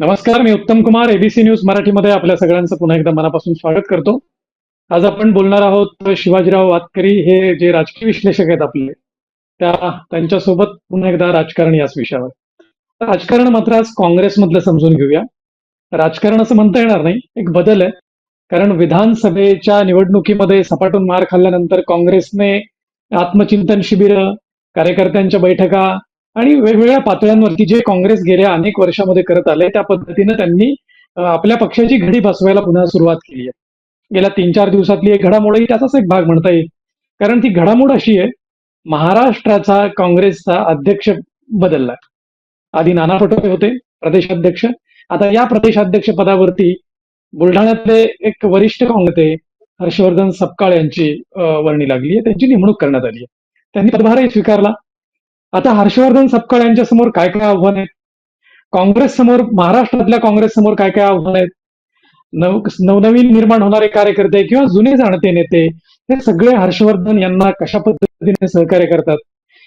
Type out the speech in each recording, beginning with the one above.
नमस्कार मी उत्तम Kumar ABC news मराठीमध्ये आपल्या सगळ्यांचं पुन्हा एकदा मनापासून स्वागत करतो. आज आपण बोलणार आहोत शिवाजीराव वातकरी हे जे राजकीय विश्लेषक आहेत आपले त्या त्यांच्यासोबत पुन्हा एकदा राजकारण याच विषयावर. राजकारण मात्र आज काँग्रेसमधलं समजून घेऊया. राजकारण असं म्हणता येणार नाही एक बदल आहे. कारण विधानसभेच्या निवडणुकीमध्ये सपाटून मार खाल्ल्यानंतर काँग्रेसने आत्मचिंतन शिबिर कार्यकर्त्यांच्या बैठका आणि वेगवेगळ्या पातळ्यांवरती जे काँग्रेस गेल्या अनेक वर्षामध्ये करत आले त्या पद्धतीनं त्यांनी आपल्या पक्षाची घडी बसवायला पुन्हा सुरुवात केली आहे. गेल्या तीन चार दिवसातली एक घडामोडही त्याचाच एक भाग म्हणता येईल. कारण ती घडामोड अशी आहे महाराष्ट्राचा काँग्रेसचा अध्यक्ष बदलला. आधी नाना पटोले होते प्रदेशाध्यक्ष. आता या प्रदेशाध्यक्ष पदावरती बुलढाण्यातले एक वरिष्ठ काँग्रेस हर्षवर्धन सपकाळ यांची वर्णी लागली आहे. त्यांची नेमणूक करण्यात आली आहे. त्यांनी पदभारही स्वीकारला. आता हर्षवर्धन सपकाळ यांच्या समोर काय काय आव्हान आहेत? काँग्रेस समोर महाराष्ट्रातल्या काँग्रेस समोर काय काय आव्हान आहेत? नव नवनवीन निर्माण होणारे कार्यकर्ते किंवा जुने जाणते नेते हे सगळे हर्षवर्धन यांना कशा पद्धतीने सहकार्य करतात?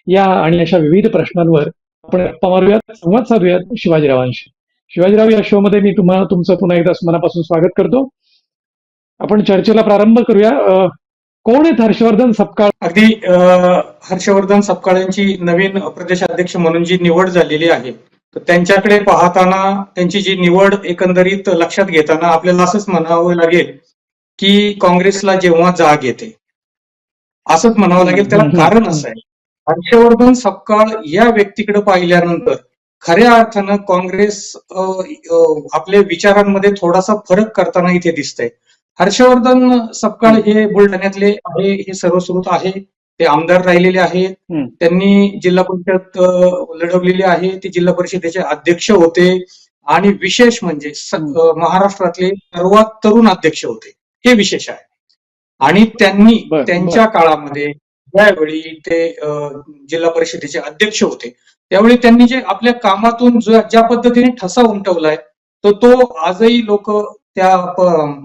या आणि अशा विविध प्रश्नांवर आपण गप्पा मारूयात संवाद साधूयात शिवाजीरावांशी. शिवाजीराव या शो मध्ये मी तुम्हाला तुमचं पुन्हा एकदा मनापासून स्वागत करतो. आपण चर्चेला प्रारंभ करूया. कोण आहेत हर्षवर्धन सपकाळ? अगदी हर्षवर्धन सपकाळ यांची नवीन प्रदेशाध्यक्ष म्हणून जी निवड झालेली आहे तर त्यांच्याकडे पाहताना त्यांची जी निवड एकंदरीत लक्षात घेताना आपल्याला असंच म्हणावं लागेल की काँग्रेसला जेव्हा जाग येते असंच म्हणावं लागेल. त्याला कारण असं आहे. हर्षवर्धन सपकाळ या व्यक्तीकडे पाहिल्यानंतर खऱ्या अर्थानं काँग्रेस आपल्या विचारांमध्ये थोडासा फरक करताना इथे दिसतंय. हर्षवर्धन सपकाळ हे बुलढाण्यातले आहे हे सर्वश्रुत आहे ते आमदार राहिलेले आहेत. त्यांनी जिल्हा परिषद लढवलेली आहे. ते जिल्हा परिषदेचे अध्यक्ष होते. आणि विशेष म्हणजे महाराष्ट्रातले सर्वात तरुण अध्यक्ष होते. हे विशेष आहे. आणि त्यांनी त्यांच्या काळामध्ये ज्यावेळी ते जिल्हा परिषदेचे अध्यक्ष होते त्यावेळी त्यांनी जे आपल्या कामातून ज्या पद्धतीने ठसा उमटवलाय तर तो आजही लोक त्या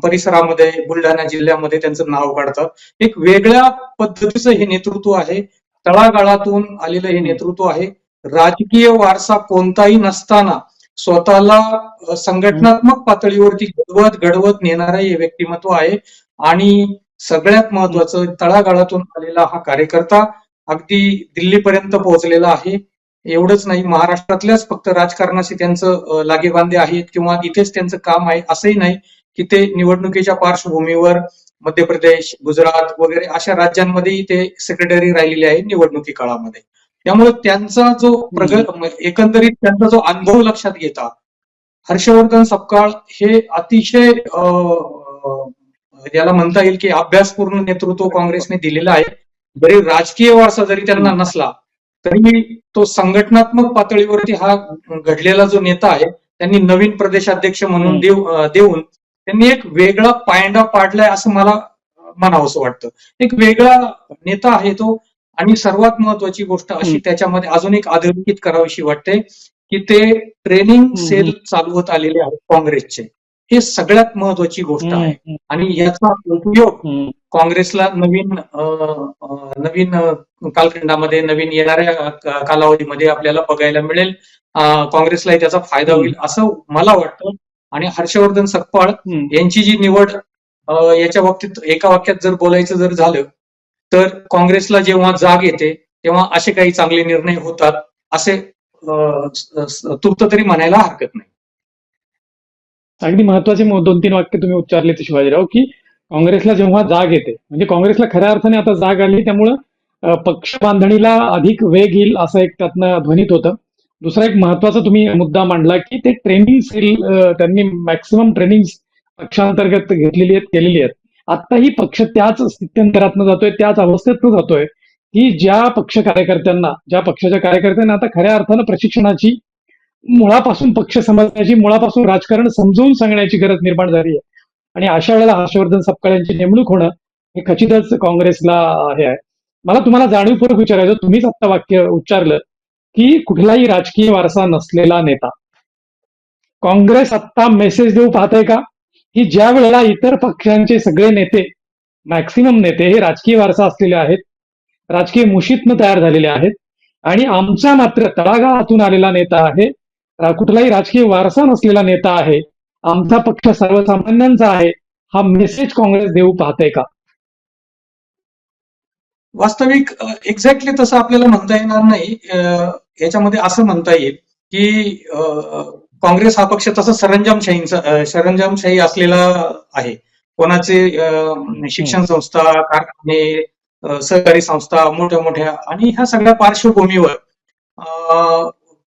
परिसरामध्ये बुलढाणा जिल्ह्यामध्ये त्यांचं नाव काढतात. एक वेगळ्या पद्धतीचं हे नेतृत्व आहे. तळागाळातून आलेलं हे नेतृत्व आहे. राजकीय वारसा कोणताही नसताना स्वतःला संघटनात्मक पातळीवरती घडवत घडवत नेणारं हे व्यक्तिमत्व आहे. आणि सगळ्यात महत्वाचं तळागाळातून आलेला हा कार्यकर्ता अगदी दिल्लीपर्यंत पोहोचलेला आहे. एवढंच नाही. महाराष्ट्रातल्याच फक्त राजकारणाशी त्यांचं लागेबांधे आहेत किंवा इथेच त्यांचं काम आहे असंही नाही की ते निवडणुकीच्या पार्श्वभूमीवर मध्य प्रदेश गुजरात वगैरे अशा राज्यांमध्येही ते सेक्रेटरी राहिलेले आहेत निवडणुकी काळामध्ये. त्यामुळे त्यांचा जो प्रगत एकंदरीत त्यांचा जो अनुभव लक्षात घेता हर्षवर्धन सपकाळ हे अतिशय याला म्हणता येईल की अभ्यासपूर्ण नेतृत्व काँग्रेसने दिलेलं आहे. जरी राजकीय वारसा जरी त्यांना नसला तरी तो संघटनात्मक पातळीवरती हा घडलेला जो नेता आहे त्यांनी नवीन प्रदेशाध्यक्ष म्हणून अ, देऊन त्यांनी एक वेगळा पायंडा पाडलाय असं मला म्हणावं असं वाटतं एक वेगळा नेता आहे तो आणि सर्वात महत्वाची गोष्ट अशी. त्याच्यामध्ये अजून एक अधोरेखित करावीशी वाटते की ते ट्रेनिंग. सेल चालवत आलेले आहेत काँग्रेसचे हे सगळ्यात महत्वाची गोष्ट आहे. आणि याचा उपयोग काँग्रेसला नवीन नवीन कालखंडामध्ये नवीन येणाऱ्या कालावधीमध्ये आपल्याला बघायला मिळेल. काँग्रेसलाही त्याचा फायदा. होईल असं मला वाटतं. आणि हर्षवर्धन सकपाळ. यांची जी निवड याच्या बाबतीत एका वाक्यात जर बोलायचं जर झालं तर काँग्रेसला जेव्हा जाग येते तेव्हा असे काही चांगले निर्णय होतात असे तूर्त तरी म्हणायला हरकत नाही. अगदी महत्त्वाचे दोन तीन वाक्य तुम्ही उच्चारले ते शिवाजीराव की काँग्रेसला जेव्हा जाग येते म्हणजे काँग्रेसला खऱ्या अर्थाने आता जाग आली त्यामुळं पक्ष बांधणीला अधिक वेग येईल असं एक त्यातनं ध्वनीत होतं. दुसरा एक महत्त्वाचा तुम्ही मुद्दा मांडला की ते ट्रेनिंग सेल त्यांनी मॅक्सिमम ट्रेनिंग पक्षांतर्गत घेतलेली आहेत केलेली आहेत. आत्ताही पक्ष त्याच स्थित्यंतरातनं जातोय त्याच अवस्थेतनं जातोय की ज्या पक्ष कार्यकर्त्यांना ज्या पक्षाच्या कार्यकर्त्यांना आता खऱ्या अर्थानं प्रशिक्षणाची मुळापासून पक्ष समजण्याची मुळापासून राजकारण समजून सांगण्याची गरज निर्माण झाली आहे. आणि अशा वेळेला हर्षवर्धन सपकाळ यांची नेमणूक होणं हे खचितच काँग्रेसला हे आहे. मला तुम्हाला जाणीवपूर्वक विचारायचं तुम्हीच आत्ता वाक्य उच्चारलं की कुठलाही राजकीय वारसा नसलेला नेता. काँग्रेस आत्ता मेसेज देऊ पाहतंय का? की ज्या वेळेला इतर पक्षांचे सगळे नेते मॅक्सिमम नेते हे राजकीय वारसा असलेले आहेत राजकीय मुशीतनं तयार झालेले आहेत आणि आमचा मात्र तळागाळातून आलेला नेता आहे कुठलाही राजकीय वारसा नसलेला नेता आहे आमचा पक्ष सर्वसामान्यांचा आहे हा मेसेज काँग्रेस देऊ पाहते का? वास्तविक एक्झॅक्टली तसं आपल्याला म्हणता येणार नाही. याच्यामध्ये असं म्हणता येईल की काँग्रेस हा पक्ष तसा सरंजामशाहींचा सरंजामशाही असलेला आहे. कोणाचे शिक्षण संस्था कारखाने सहकारी संस्था मोठ्या मोठ्या आणि ह्या सगळ्या पार्श्वभूमीवर अ,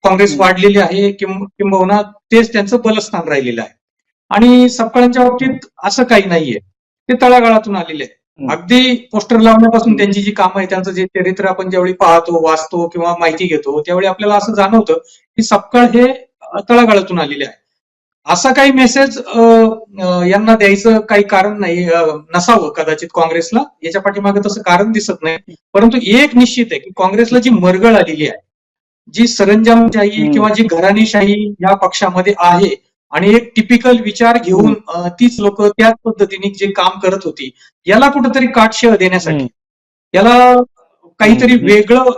काँग्रेस. वाढलेली आहे किंब- किंबहुना तेच त्यांचं बलस्थान राहिलेलं आहे. आणि सपकाळांच्या बाबतीत असं काही नाहीये. ते तळागाळातून आलेले आहे. अगदी पोस्टर लावण्यापासून त्यांची जी कामं आहे त्यांचं जे चरित्र आपण ज्यावेळी पाहतो वाचतो किंवा माहिती घेतो त्यावेळी आपल्याला असं जाणवतं की सपकाळ हे तळागाळातून आलेले आहे. असा काही मेसेज यांना द्यायचं काही कारण नाही नसावं कदाचित काँग्रेसला. याच्या पाठीमागे तसं कारण दिसत नाही. परंतु एक निश्चित आहे की काँग्रेसला जी मरगळ आलेली आहे जी सरंजामशाही. किंवा जी घराणेशाही या पक्षामध्ये आहे आणि एक टिपिकल विचार घेऊन तीच लोक त्याच पद्धतीने जे काम करत होती याला कुठेतरी काटशेळ देण्यासाठी. याला काहीतरी. वेगळं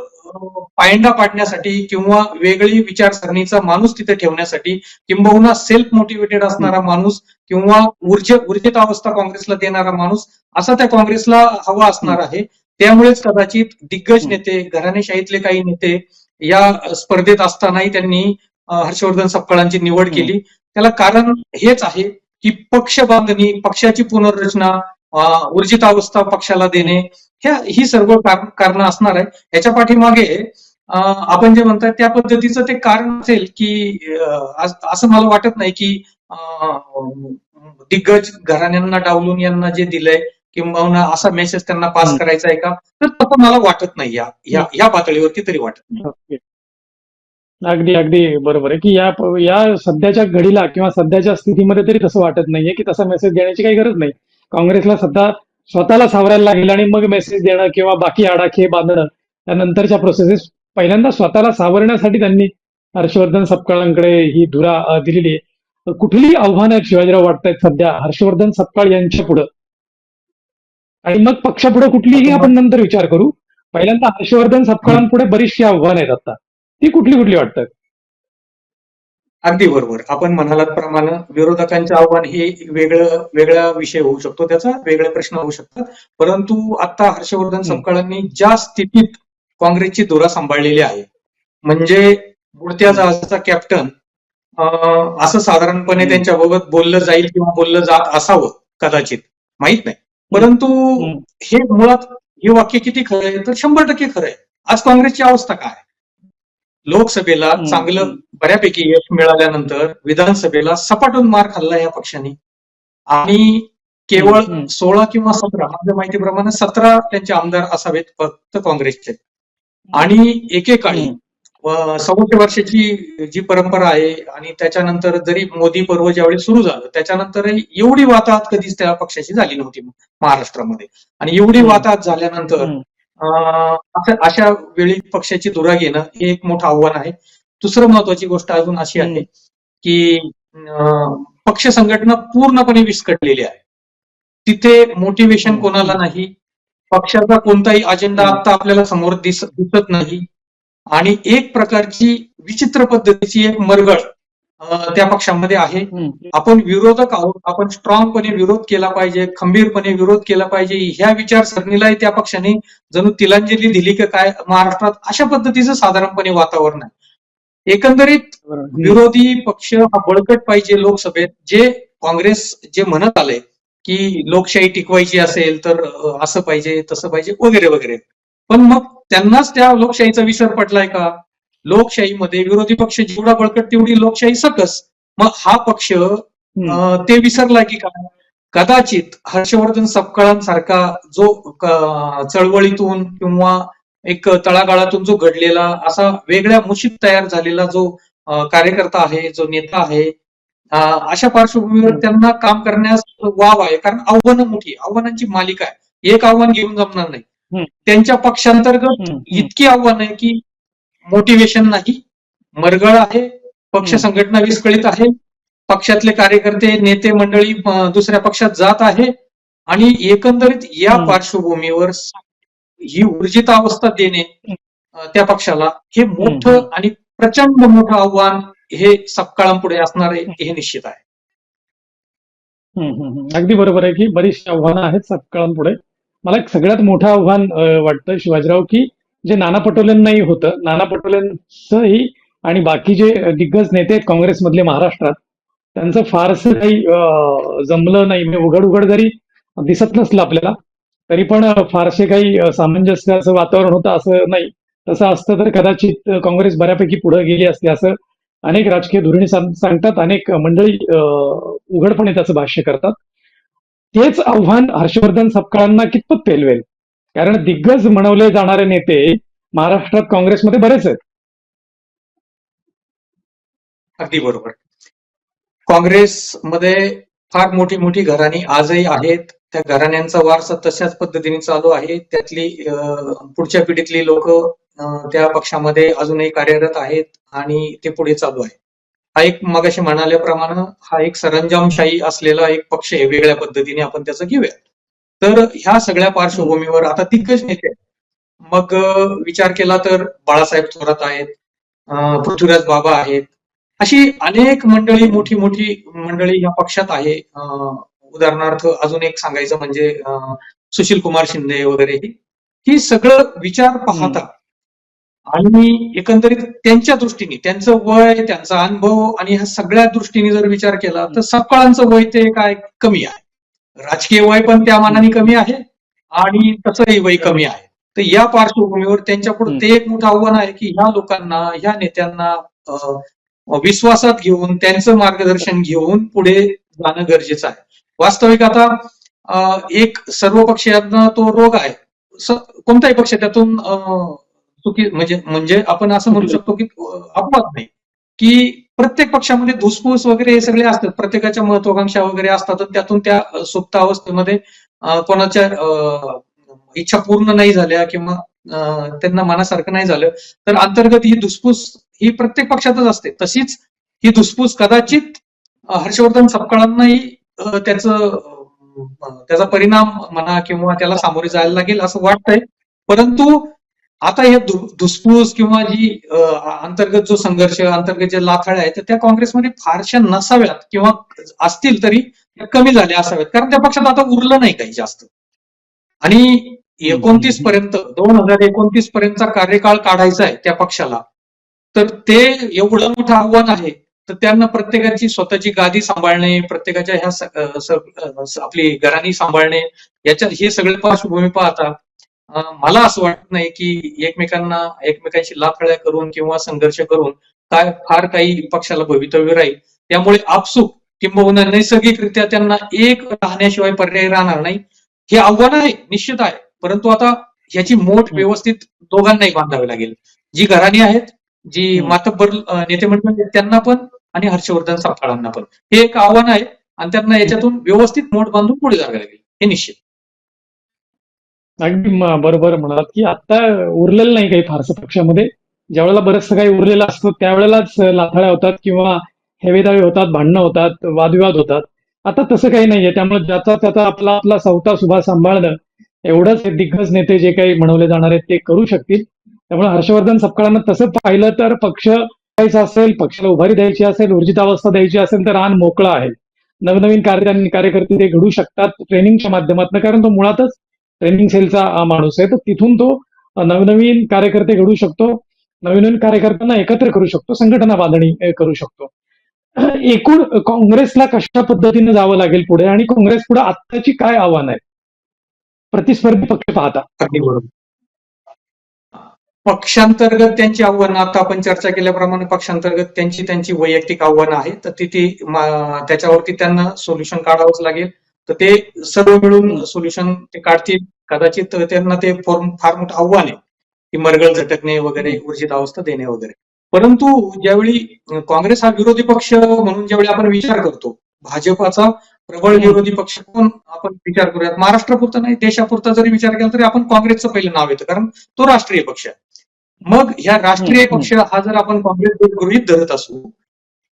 पायंडा पाडण्यासाठी किंवा वेगळी विचारसरणीचा माणूस तिथे ठेवण्यासाठी किंबहुना सेल्फ मोटिवेटेड असणारा माणूस किंवा ऊर्ज ऊर्जित अवस्था काँग्रेसला देणारा माणूस असा त्या काँग्रेसला हवा असणार आहे त्यामुळेच कदाचित दिग्गज. नेते घराणेशाहीतले काही नेते या स्पर्धेत असतानाही त्यांनी हर्षवर्धन सपकाळांची निवड. केली त्याला कारण हेच आहे की पक्ष बांधणी पक्षाची पुनर्रचना ऊर्जित अवस्था पक्षाला देणे ह्या ही सर्व कारण असणार आहे याच्या पाठीमागे आपण जे म्हणताय त्या पद्धतीचं ते कारण असेल की अस- मला वाटत नाही की दिग्गज घराण्यांना डावलून यांना जे दिलंय किंवा असा मेसेज त्यांना पास. करायचा आहे का? तर तसं मला वाटत नाही. या या- पातळीवरती तरी वाटत नाही. अगदी अगदी बरोबर आहे की या या सध्याच्या घडीला किंवा सध्याच्या स्थितीमध्ये तरी तसं वाटत नाहीये की तसा मेसेज देण्याची काही गरज नाही. काँग्रेसला सध्या स्वतःला सावरायला लागेल आणि मग मेसेज देणं किंवा बाकी आडाखे बांधणं त्यानंतरच्या प्रोसेसेस पहिल्यांदा स्वतःला सावरण्यासाठी त्यांनी हर्षवर्धन सपकाळांकडे ही धुरा दिलेली आहे. कुठली आव्हानं आहेत शिवाजीराव वाटतायत सध्या हर्षवर्धन सपकाळ यांच्या पुढं. आणि मग पक्षापुढे कुठलीही आपण नंतर विचार करू. पहिल्यांदा हर्षवर्धन सपकाळांपुढे बरीचशी आव्हानं आहेत आता. ती कुठली कुठली वाटतात? अगदी बरोबर. आपण म्हणालात प्रमाणे विरोधकांचे आव्हान हे वेगळं वेगळा विषय होऊ शकतो. त्याचा वेगळे प्रश्न होऊ शकतात. परंतु आता हर्षवर्धन सपकाळांनी ज्या स्थितीत काँग्रेसची धुरा सांभाळलेली आहे म्हणजे बुडत्या जहाजाचा कॅप्टन असं साधारणपणे. त्यांच्याबाबत बोललं जाईल किंवा बोललं जात असावं कदाचित. माहीत नाही. परंतु. हे मुळात हे वाक्य किती खरं आहे तर शंभर टक्के खरं आहे आज काँग्रेसची अवस्था काय? लोकसभेला. चांगलं बऱ्यापैकी यश मिळाल्यानंतर विधानसभेला सपाटून मार खाल्ला या पक्षाने आणि केवळ. सोळा किंवा सतरा माझ्या माहितीप्रमाणे सतरा त्यांचे आमदार असावेत फक्त काँग्रेसचे आणि एकेकाळी सव्वाशे वर्षाची जी परंपरा आहे आणि त्याच्यानंतर जरी मोदी पर्व ज्यावेळी सुरू झालं त्याच्यानंतरही एवढी वाताहत कधीच त्या पक्षाची झाली नव्हती महाराष्ट्रामध्ये आणि एवढी. वाताहत झाल्यानंतर अशा वेळी पक्षाची धुरा घेणं हे एक मोठं आव्हान आहे दुसरं महत्वाची गोष्ट अजून अशी आहे. की पक्ष संघटना पूर्णपणे विस्कटलेली आहे तिथे मोटिवेशन. कोणाला नाही पक्षाचा कोणताही अजेंडा. आता आपल्याला समोर दिस दिसत नाही आणि एक प्रकारची विचित्र पद्धतीची एक मरगळ त्या पक्षामध्ये आहे. आपण विरोधक आहोत आपण स्ट्रॉंगपणे विरोध केला पाहिजे खंबीरपणे विरोध केला पाहिजे ह्या विचारसरणीलाही त्या पक्षाने जणू तिलांजली दिली का काय महाराष्ट्रात अशा पद्धतीचं साधारणपणे वातावरण आहे एकंदरीत. विरोधी पक्ष हा बळकट पाहिजे लोकसभेत जे काँग्रेस जे म्हणत आलंय की लोकशाही टिकवायची असेल तर असं पाहिजे तसं पाहिजे वगैरे वगैरे पण मग त्यांनाच त्या लोकशाहीचा विसर पडलाय का लोकशाहीमध्ये विरोधी पक्ष जेवढा बळकट तेवढी लोकशाही सकस मग हा पक्ष ते विसरला की काय कदाचित हर्षवर्धन सपकाळांसारखा जो चळवळीतून किंवा एक तळागाळातून जो घडलेला असा वेगळ्या मुशीत तयार झालेला जो कार्यकर्ता आहे जो नेता आहे अशा पार्श्वभूमीवर. त्यांना काम करण्यास वाव आहे कारण आव्हानं मोठी. आव्हानांची मालिका आहे एक आव्हान घेऊन जमणार नाही. त्यांच्या पक्षांतर्गत. इतकी आव्हान आहे की मोटिवेशन नाही मरगळ आहे पक्ष. संघटना विस्कळीत आहे पक्षातले कार्यकर्ते नेते मंडळी दुसऱ्या पक्षात जात आहे आणि एकंदरीत या. पार्श्वभूमीवर ही ऊर्जित अवस्था देणे त्या पक्षाला हे मोठं. आणि प्रचंड मोठं आव्हान हे सपकाळम पुढे असणार आहे हे निश्चित आहे हम्म, हम्म, हम्म. अगदी बरोबर आहे की बरीचशी आव्हानं आहेत सपकाळांपुढे मला एक सगळ्यात मोठं आव्हान वाटतं शिवाजीराव की जे नाना पटोलेंनाही होतं नाना पटोलेंचंही आणि बाकी जे दिग्गज नेते आहेत काँग्रेसमधले महाराष्ट्रात त्यांचं फारसं काही जमलं नाही. म्हणजे उघड उघड जरी दिसत नसलं आपल्याला तरी पण फारसे काही सामंजस्य असं वातावरण होतं असं नाही. तसं असतं तर कदाचित काँग्रेस बऱ्यापैकी पुढे गेली असती असं अनेक राजकीय धोरणे सांग- सांगतात. अनेक मंडळी उघडपणे त्याचं भाष्य करतात. तेच आव्हान हर्षवर्धन सपकाळांना कितपत पेलवेल? कारण दिग्गज म्हणवले जाणारे नेते महाराष्ट्रात काँग्रेसमध्ये बरेच आहेत. अगदी बरोबर. काँग्रेसमध्ये फार मोठी मोठी घराणी आजही आहेत. त्या घराण्यांचा वारसा तशाच पद्धतीने चालू आहे. त्यातली पुढच्या पिढीतली लोक त्या पक्षामध्ये अजूनही कार्यरत आहेत आणि ते पुढे चालू आहे. हा एक मगाशी म्हणाल्याप्रमाणे हा एक सरंजामशाही असलेला एक पक्ष आहे वेगळ्या पद्धतीने आपण त्याचं घेऊया. तर ह्या सगळ्या पार्श्वभूमीवर आता दिग्गज नेते मग विचार केला तर बाळासाहेब थोरात आहेत पृथ्वीराज बाबा आहेत. अशी अनेक मंडळी मोठी मोठी मंडळी या पक्षात आहे. उदाहरणार्थ अजून एक सांगायचं म्हणजे सुशील कुमार शिंदे वगैरे ही ही सगळं विचार पाहता आणि एकंदरीत त्यांच्या दृष्टीने त्यांचं वय त्यांचा अनुभव आणि ह्या सगळ्या दृष्टीने जर विचार केला तर सकाळांचं वय ते काय कमी आहे. राजकीय वय पण त्या मानाने कमी आहे आणि तसंही वय कमी आहे. तर या पार्श्वभूमीवर त्यांच्या पुढे ते एक मोठं आव्हान आहे की ह्या लोकांना ह्या नेत्यांना विश्वासात घेऊन त्यांचं मार्गदर्शन घेऊन पुढे जाणं गरजेचं आहे. वास्तविक आता एक सर्वपक्षीयांना तो रोग आहे. कोणताही पक्ष त्यातून अं, चुकी म्हणजे म्हणजे आपण असं म्हणू शकतो की अपवाद नाही. की प्रत्येक पक्षामध्ये धुसफूस वगैरे हे सगळे असतात. प्रत्येकाच्या महत्वाकांक्षा वगैरे असतात त्यातून त्या सुप्त अवस्थेमध्ये कोणाच्या इच्छा पूर्ण नाही झाल्या किंवा त्यांना मनासारखं नाही झालं तर अंतर्गत ही धुसफूस ही प्रत्येक पक्षातच असते. तशीच ही धुसफूस कदाचित हर्षवर्धन सपकाळांनाही त्याचं त्याचा परिणाम म्हणा किंवा त्याला सामोरे जायला लागेल असं वाटतंय. परंतु आता हे धुसफूस किंवा जी अंतर्गत जो संघर्ष अंतर्गत जे लाथाळे आहेत तर त्या काँग्रेसमध्ये फारशा नसाव्यात किंवा असतील तरी त्या कमी झाल्या असाव्यात. कारण त्या पक्षात आता उरलं नाही काही जास्त. आणि एकोणतीस पर्यंत दोन हजार एकोणतीस पर्यंतचा कार्यकाळ काढायचा आहे त्या पक्षाला तर ते एवढं मोठं आव्हान आहे तर त्यांना प्रत्येकाची स्वतःची गादी सांभाळणे प्रत्येकाच्या ह्या आपली घराणी सांभाळणे याच्या हे सगळे पार्श्वभूमी पाहता मला असं वाटत नाही की एकमेकांना एकमेकांशी लाथाळ्या करून किंवा संघर्ष करून काय फार काही पक्षाला भवितव्य राहील. त्यामुळे आपसूक किंबहुना नैसर्गिकरित्या त्यांना एक राहण्याशिवाय पर्याय राहणार नाही. हे आव्हान आहे निश्चित आहे. परंतु आता ह्याची मोठ व्यवस्थित दोघांनाही बांधावी लागेल. जी घराणी आहेत जी. मातब्बर नेते मंडळ आहेत त्यांना पण आणि हर्षवर्धन सापळांना पण. हे एक आव्हान आहे आणि त्यांना याच्यातून व्यवस्थित मोठ बांधून पुढे जावे लागेल. हे निश्चित. अगदी बरोबर म्हणालात की आता उरलेलं नाही काही फारसं पक्षामध्ये ज्यावेळेला बरंचसं काही उरलेलं असतं त्यावेळेलाच लाथाळ्या होतात किंवा हेवेदावे होतात भांडणं होतात वादविवाद होतात. आता तसं काही नाहीये. त्यामुळे ज्याचा त्याचा आपला आपला सवता सुभा सांभाळणं एवढंच हे दिग्गज नेते जे काही म्हणवले जाणार आहेत ते करू शकतील. त्यामुळे हर्षवर्धन सपकाळांना तसं पाहिलं तर पक्ष द्यायचा असेल पक्षाला उभारी द्यायची असेल ऊर्जितावस्था द्यायची असेल तर रान मोकळा आहे. नवनवीन कार्य कार्यकर्ते ते घडू शकतात ट्रेनिंगच्या माध्यमातून कारण तो मुळातच ट्रेनिंग सेलचा माणूस आहे. तर तिथून तो नवनवीन कार्यकर्ते घडू शकतो. नवीन नवीन कार्यकर्त्यांना एकत्र करू शकतो. संघटना बांधणी करू शकतो. एकूण काँग्रेसला कशा पद्धतीने जावं लागेल पुढे? आणि काँग्रेस पुढे आत्ताची काय आव्हान आहे? प्रतिस्पर्धी पक्ष पाहता. पक्षांतर्गत त्यांची आव्हानं आता आपण चर्चा केल्याप्रमाणे पक्षांतर्गत त्यांची त्यांची वैयक्तिक आव्हानं आहेत. तर तिथे त्याच्यावरती त्यांना सोल्युशन काढावंच लागेल. तर ते सर्व मिळून सोल्युशन ते काढतील. कदाचित त्यांना ते फॉर्म फार मोठं आव्हान आहे की मरगळ झटकणे वगैरे ऊर्जित अवस्था देणे वगैरे. परंतु ज्यावेळी काँग्रेस हा विरोधी पक्ष म्हणून ज्यावेळी आपण विचार करतो भाजपाचा प्रबळ विरोधी पक्ष कोण? आपण विचार करूयात. महाराष्ट्रापुरता नाही देशापुरता जरी विचार केला तरी आपण काँग्रेसचं पहिलं नाव येतं कारण तो राष्ट्रीय पक्ष आहे. मग ह्या राष्ट्रीय. पक्ष हा जर आपण काँग्रेस गृहीत धरत असू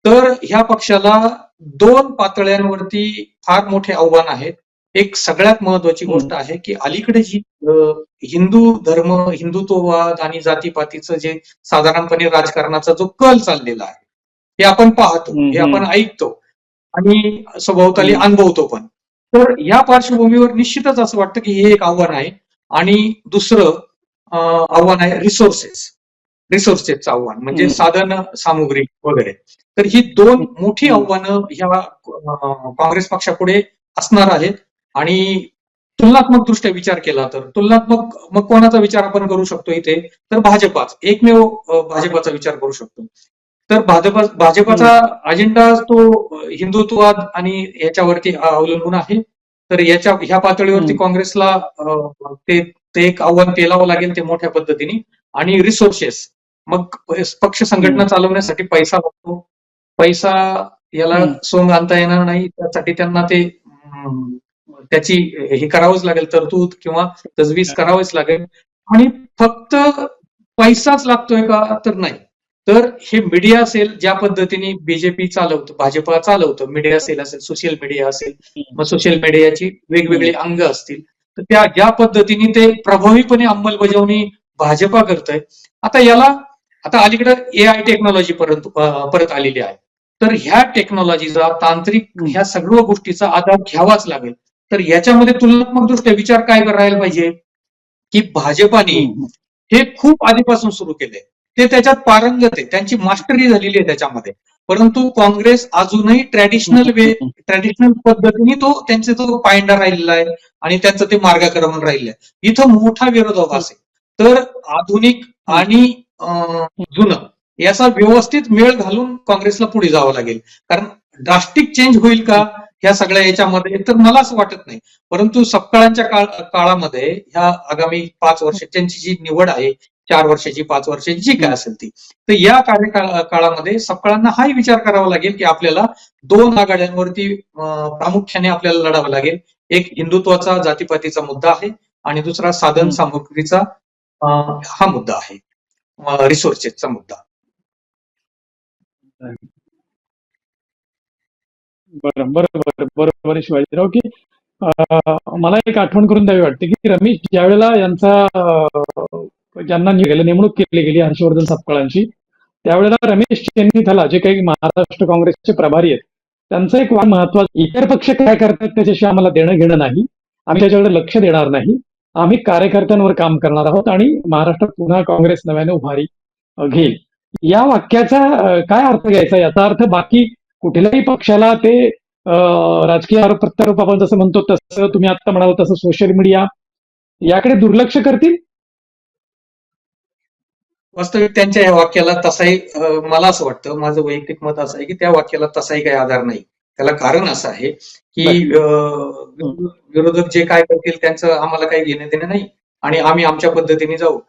तर ह्या पक्षाला दोन पातळ्यांवरती फार मोठे आव्हान आहेत. एक सगळ्यात महत्वाची गोष्ट आहे की अलीकडे जी हिंदू धर्म हिंदुत्ववाद आणि जातीपातीचं जे साधारणपणे राजकारणाचा जो कल चाललेला आहे हे आपण पाहतो हे. आपण ऐकतो आणि सभोवताली हम्म. अनुभवतो पण. तर या पार्श्वभूमीवर निश्चितच असं वाटतं की हे एक आव्हान आहे. आणि दुसरं आव्हान आहे रिसोर्सेस रिसोर्सेसचं आव्हान म्हणजे. साधन सामुग्री वगैरे. तर ही दोन मोठी. आव्हानं ह्या काँग्रेस पक्षापुढे असणार आहेत. आणि तुलनात्मक दृष्ट्या विचार केला तर तुलनात्मक मग कोणाचा विचार आपण करू शकतो इथे? तर भाजपाच. एकमेव भाजपाचा विचार करू शकतो. तर भाजपा भाजपाचा अजेंडा तो हिंदुत्ववाद आणि याच्यावरती अवलंबून आहे. तर याच्या ह्या पातळीवरती. काँग्रेसला ते एक आव्हान पेलावं लागेल ते मोठ्या पद्धतीने. आणि रिसोर्सेस मग पक्ष संघटना. चालवण्यासाठी पैसा लागतो पैसा याला. सोंग आणता येणार नाही. त्यासाठी त्यांना ते त्याची हे करावंच लागेल तरतूद किंवा तजवीज करावीच लागेल. आणि फक्त पैसाच लागतोय का तर नाही. तर हे मीडिया असेल ज्या पद्धतीने बीजेपी चालवतं भाजपा चालवतं मीडिया असेल असेल सोशल मीडिया असेल मग सोशल मीडियाची वेगवेगळी अंग असतील. तर त्या ज्या पद्धतीने ते प्रभावीपणे अंमलबजावणी भाजपा करतंय आता याला आता अलीकडे ए आय टेक्नॉलॉजी परत परत आलेली आहे. तर ह्या टेक्नॉलॉजीचा तांत्रिक ह्या सर्व गोष्टीचा आधार घ्यावाच लागेल. तर याच्यामध्ये तुलनात्मक दृष्ट्या विचार काय करायला पाहिजे? की भाजपाने हे खूप आधीपासून सुरू केले ते त्याच्यात पारंगत आहे. त्यांची मास्टरी झालेली आहे त्याच्यामध्ये. परंतु काँग्रेस अजूनही ट्रॅडिशनल वे ट्रॅडिशनल पद्धतीने तो त्यांचे तो पायंडा राहिलेला आहे आणि त्यांचं ते मार्गक्रमण राहिलेलं आहे. इथं मोठा विरोधाभास आहे. तर आधुनिक आणि जुनं. याचा व्यवस्थित मेळ घालून काँग्रेसला पुढे जावं लागेल. कारण ड्रास्टिक चेंज होईल का ह्या सगळ्या याच्यामध्ये तर मला असं वाटत नाही. परंतु सपकाळांच्या काळामध्ये ह्या आगामी पाच वर्ष त्यांची जी निवड आहे चार वर्षाची पाच वर्षाची जी काय असेल ती तर या कार्यकाळ काळामध्ये सपकाळांना हाही विचार करावा लागेल की आपल्याला दोन आघाड्यांवरती प्रामुख्याने आपल्याला लढावं लागेल. एक हिंदुत्वाचा जातीपातीचा मुद्दा आहे आणि दुसरा साधन सामग्रीचा सामुग्रीचा हा मुद्दा आहे. रिसोर्सेसचा मुद्दा. बरं बरोबर बरोबर शिवाजीराव की मला एक आठवण करून द्यावी वाटते की रमेश ज्यावेळेला यांचा ज्यांना गेलं नेमणूक केली गेली हर्षवर्धन सपकाळांची त्यावेळेला रमेश चेन्नीथला जे काही महाराष्ट्र काँग्रेसचे प्रभारी आहेत त्यांचं एक वाद महत्वाचं इतर पक्ष काय करतात त्याच्याशी आम्हाला देणं घेणं नाही आम्ही त्याच्याकडे लक्ष देणार नाही आम्ही कार्यकर्त्यांवर काम करणार आहोत आणि महाराष्ट्र पुन्हा काँग्रेस नव्याने उभारी घेईल. या वाक्याचा काय अर्थ घ्यायचा याचा अर्थ बाकी कुठल्याही पक्षाला ते राजकीय आरोप प्रत्यारोप आपण जसं म्हणतो तसं तुम्ही आता म्हणाल तसं सोशल मीडिया याकडे दुर्लक्ष करतील? वास्तविक त्यांच्या या वाक्याला तसाही मला असं वाटतं माझं वैयक्तिक मत असं आहे की त्या वाक्याला तसाही काही आधार नाही. त्याला कारण असं आहे की विरोधक जे काय करतील त्यांचं आम्हाला काही घेणं देणं नाही आणि आम्ही आमच्या पद्धतीने जाऊ.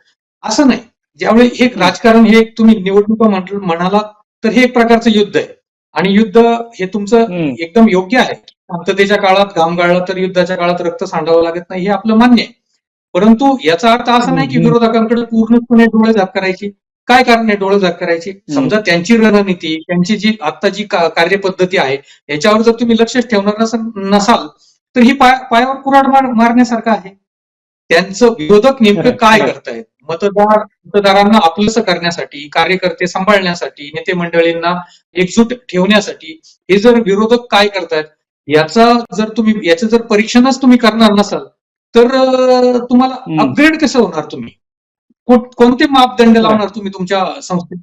असं नाही. ज्यावेळी हे राजकारण हे तुम्ही निवडणुका म्हटलं- म्हणालात तर हे एक प्रकारचं युद्ध आहे. आणि युद्ध हे तुमचं. एकदम योग्य आहे. शांततेच्या काळात घाम गाळला तर युद्धाच्या काळात रक्त सांडावं लागत नाही हे आपलं मान्य आहे. परंतु याचा अर्थ असा नाही की. विरोधकांकडे पूर्णपणे डोळे झाक करायची. काय कारण आहे डोळे झाक करायची? समजा त्यांची रणनीती त्यांची जी आता जी कार्यपद्धती आहे याच्यावर जर तुम्ही लक्ष ठेवणार नस- नसाल तर ही पाय पायावर कुऱ्हाड मार मारण्यासारखं आहे. त्यांचं विरोधक नेमकं काय. करतायत? मतदार मतदारांना आपलंसं करण्यासाठी कार्यकर्ते सांभाळण्यासाठी नेते मंडळींना एकजूट ठेवण्यासाठी हे जर विरोधक काय करतायत याचा जर तुम्ही याचं जर परीक्षणच तुम्ही करणार नसाल तर तुम्हाला. अपग्रेड कसं होणार तुम्ही? कोणते मापदंड लावणार तुम्ही तुमच्या संस्थे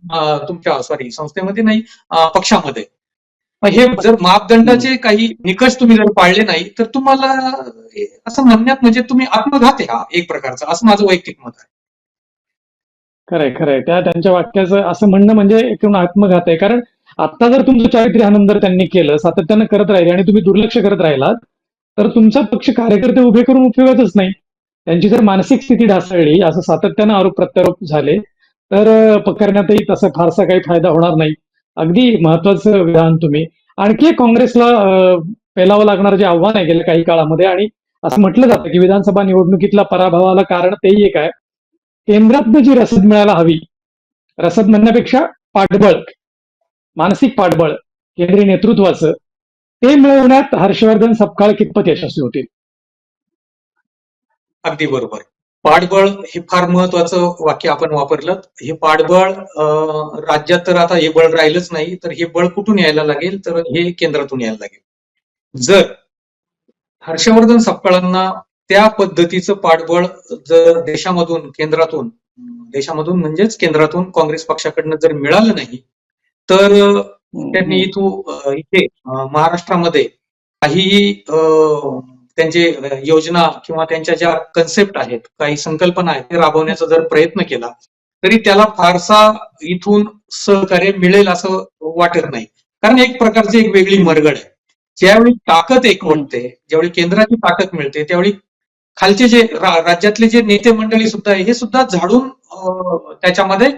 तुमच्या सॉरी संस्थेमध्ये नाही पक्षामध्ये? हे जर मापदंडाचे काही निकष तुम्ही जर पाळले नाही तर तुम्हाला असं म्हणण्यात म्हणजे तुम्ही आत्मघात आहे हा एक प्रकारचा असं माझं वैयक्तिक मत आहे. खरंय खरंय. त्या त्यांच्या वाक्याचं असं म्हणणं म्हणजे एकूण आत्मघात आहे. कारण आता जर तुमचं चारित्र्य जर त्यांनी केलं सातत्यानं करत राहिले आणि तुम्ही दुर्लक्ष करत राहिलात तर तुमचा पक्ष कार्यकर्ते उभे करून उपयोगच नाही. त्यांची जर मानसिक स्थिती ढासळली असं सातत्यानं आरोप प्रत्यारोप झाले तर पकडण्यातही तसा फारसा काही फायदा होणार नाही. अगदी महत्वाचं विधान तुम्ही. आणखी एक काँग्रेसला पेलावं लागणारं जे आव्हान आहे गेल्या काही काळामध्ये आणि असं म्हटलं जातं की विधानसभा निवडणुकीतला पराभवाला कारण तेही एक आहे. केंद्रातनं जी रसद मिळायला हवी रसद म्हणण्यापेक्षा पाठबळ मानसिक पाठबळ केंद्रीय नेतृत्वाचं ते मिळवण्यात हर्षवर्धन सपकाळ कितपत यशस्वी होतील? अगदी बरोबर. पाठबळ हे फार महत्वाचं वाक्य आपण वापरलं. हे पाठबळ राज्यात तर आता हे बळ राहिलंच नाही तर हे बळ कुठून यायला लागेल? तर हे केंद्रातून यायला लागेल. जर हर्षवर्धन सपकाळांना त्या पद्धतीचं पाठबळ जर देशामधून केंद्रातून देशामधून म्हणजेच केंद्रातून काँग्रेस पक्षाकडनं जर मिळालं नाही तर त्यांनी इथू इथे महाराष्ट्रामध्ये काहीही त्यांचे योजना किंवा त्यांच्या ज्या कन्सेप्ट आहेत काही संकल्पना आहेत ते राबवण्याचा जर प्रयत्न केला तरी त्याला फारसा इथून सहकार्य मिळेल असं वाटत नाही. कारण एक प्रकारची एक वेगळी मरगड आहे. ज्यावेळी ताकद एक वाटते ज्यावेळी केंद्राची ताकद मिळते त्यावेळी खालचे जे राज्यातले जे नेते मंडळी सुद्धा आहे हे सुद्धा झाडून त्याच्यामध्ये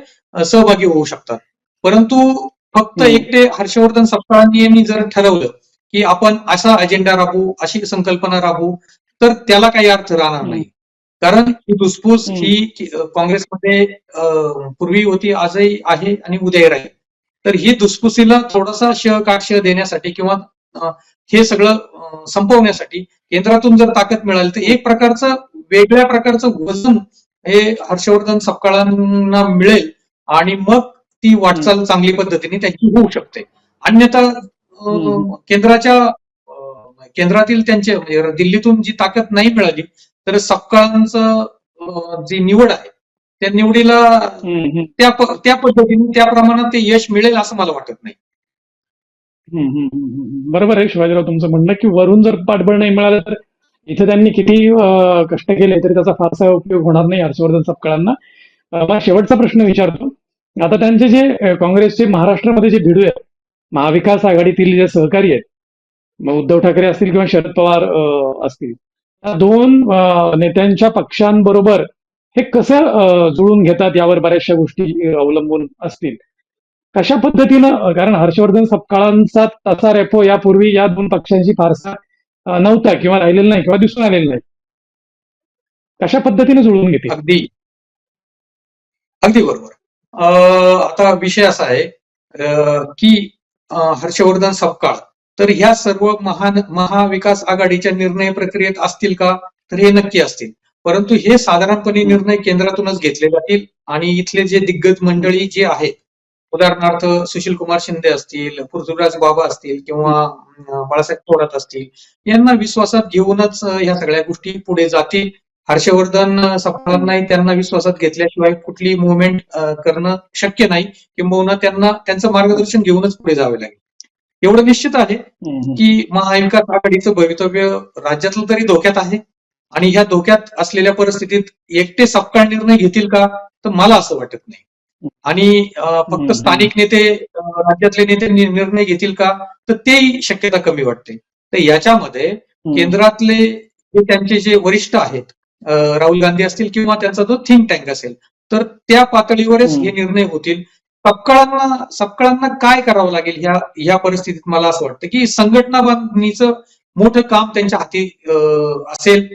सहभागी होऊ शकतात. परंतु फक्त. एकटे हर्षवर्धन सपकाळांनी यांनी जर ठरवलं की आपण असा अजेंडा राबवू अशी संकल्पना राबवू तर त्याला काही अर्थ राहणार. नाही कारण ही धुसफूस. ही काँग्रेसमध्ये पूर्वी होती आजही आहे आणि उद्याही राहील तर ही धुसफुसीला थोडासा श का श देण्यासाठी किंवा हे सगळं संपवण्यासाठी केंद्रातून जर ताकद मिळाली तर एक प्रकारचं वेगळ्या प्रकारचं वजन हे हर्षवर्धन सपकाळांना मिळेल आणि मग ती वाटचाल चांगली पद्धतीने त्यांची होऊ शकते अन्यथा. केंद्राच्या केंद्रातील त्यांचे म्हणजे दिल्लीतून जी ताकद नाही मिळाली तर सपकाळांचं जी निवड आहे त्या निवडीला त्या त्या पद्धतीने त्या प्रमाणात ते यश मिळेल असं मला वाटत नाही. बरोबर आहे शिवाजीराव तुमचं म्हणणं की वरून जर पाठबळ नाही मिळालं तर इथे त्यांनी किती कष्ट केले तरी त्याचा फारसा उपयोग होणार नाही हर्षवर्धन सपकाळांना. मला शेवटचा प्रश्न विचारतो. आता त्यांचे जे काँग्रेसचे महाराष्ट्रामध्ये जे भिडू आहेत महाविकास आघाडीतील जे सहकारी आहेत मग उद्धव ठाकरे असतील किंवा शरद पवार असतील या दोन नेत्यांच्या पक्षांबरोबर हे कसं जुळून घेतात यावर बऱ्याचशा गोष्टी अवलंबून असतील? कशा पद्धतीनं कारण हर्षवर्धन सपकाळांचा तसा रेपो यापूर्वी या दोन पक्षांशी फारसा नव्हता किंवा राहिलेला नाही किंवा दिसून आलेला नाही. कशा पद्धतीने जुळून घेते अगदी. अगदी बरोबर. आता विषय असा आहे की हर्षवर्धन सपकाळ. तर ह्या सर्व महान महाविकास आघाडीच्या निर्णय प्रक्रियेत असतील का? तर हे नक्की असतील. परंतु हे साधारणपणे निर्णय केंद्रातूनच घेतले जातील आणि इथले जे दिग्गज मंडळी जे आहेत उदाहरणार्थ सुशील कुमार शिंदे असतील पृथ्वीराज बाबा असतील किंवा बाळासाहेब थोरात असतील यांना विश्वासात घेऊनच या ह्या सगळ्या गोष्टी पुढे जातील. हर्षवर्धन सपकाळांनाही त्यांना विश्वासात घेतल्याशिवाय कुठली मुवमेंट करणं शक्य नाही. किंबहुना त्यांना त्यांचं मार्गदर्शन घेऊनच पुढे जावे लागेल. एवढं निश्चित आहे. की महाविकास आघाडीचं भवितव्य राज्यातलं तरी धोक्यात आहे. आणि ह्या धोक्यात असलेल्या परिस्थितीत एकटे सपकाळ निर्णय घेतील का? तर मला असं वाटत नाही. आणि. फक्त स्थानिक नेते राज्यातले नेते निर्णय घेतील का? तर तेही शक्यता कमी वाटते. तर याच्यामध्ये. केंद्रातले जे त्यांचे जे वरिष्ठ आहेत राहुल गांधी असतील किंवा त्यांचा जो थिंक टँक असेल तर त्या पातळीवरच. हे निर्णय होतील. सपकाळांना सपकाळांना काय करावं लागेल ह्या ह्या परिस्थितीत मला असं वाटतं की संघटना बांधणीचं मोठं काम त्यांच्या हाती असेल.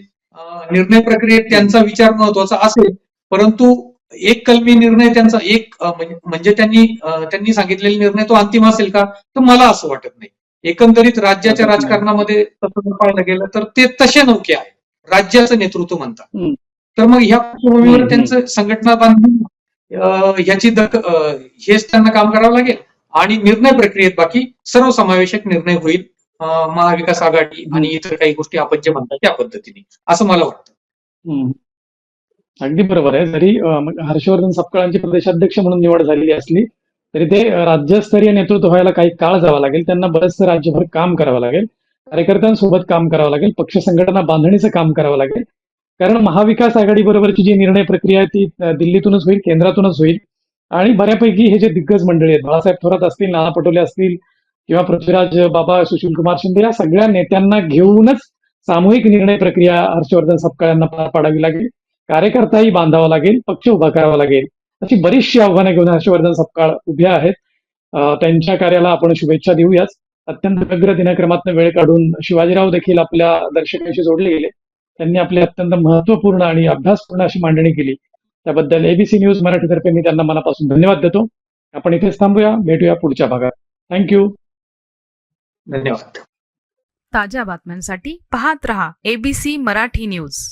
निर्णय प्रक्रियेत त्यांचा विचार महत्त्वाचा असेल. परंतु एक कलमी निर्णय त्यांचा एक म्हणजे- त्यांनी त्यांनी सांगितलेला निर्णय तो अंतिम असेल का? तर मला असं वाटत नाही. एकंदरीत राज्याच्या. राजकारणामध्ये तसं जर पाहायला गेलं तर ते तसे नौके आहे राज्याचं नेतृत्व म्हणतात. तर मग ह्या पार्श्वभूमीवर. त्यांचं संघटना बांधणी अं, ह्याची अं, हेच त्यांना काम करावं लागेल. आणि निर्णय प्रक्रियेत बाकी सर्वसमावेशक निर्णय होईल महाविकास आघाडी आणि इतर काही गोष्टी आपण जे म्हणतात त्या पद्धतीने. असं मला वाटतं. हम्म. अगदी बरोबर आहे. जरी हर्षवर्धन सपकाळांची प्रदेशाध्यक्ष म्हणून निवड झालेली असली तरी ते राज्यस्तरीय नेतृत्व व्हायला काही काळ जावा लागेल. त्यांना बरंचसं राज्यभर काम करावं लागेल. कार्यकर्त्यांसोबत काम करावं लागेल पक्ष संघटना बांधणीचं काम करावं लागेल. कारण महाविकास आघाडी बरोबरची जी निर्णय प्रक्रिया आहे ती दिल्लीतूनच होईल केंद्रातूनच होईल. आणि बऱ्यापैकी हे जे दिग्गज मंडळी आहेत बाळासाहेब थोरात असतील नाना पटोले असतील किंवा पृथ्वीराज बाबा सुशील कुमार शिंदे या सगळ्या नेत्यांना घेऊनच सामूहिक निर्णय प्रक्रिया हर्षवर्धन सपकाळ यांना पार पाडावी लागेल. कार्यकर्ताही बांधावा लागेल पक्ष उभा करावा लागेल. अशी बरीचशी आव्हानं घेऊन हर्षवर्धन सपकाळ उभ्या आहेत. त्यांच्या कार्याला आपण शुभेच्छा देऊयाच अत्यंत व्यग्र दिनक्रमातनं वेळ काढून शिवाजीराव देखील आपल्या दर्शकांशी जोडले गेले. त्यांनी आपली अत्यंत महत्त्वपूर्ण आणि अभ्यासपूर्ण अशी मांडणी केली. त्याबद्दल एबीसी न्यूज मराठीतर्फे मी त्यांना मनापासून धन्यवाद देतो. आपण इथेच थांबूया. भेटूया पुढच्या भागात. थँक्यू धन्यवाद. ताज्या बातम्यांसाठी पाहत रहा एबीसी मराठी न्यूज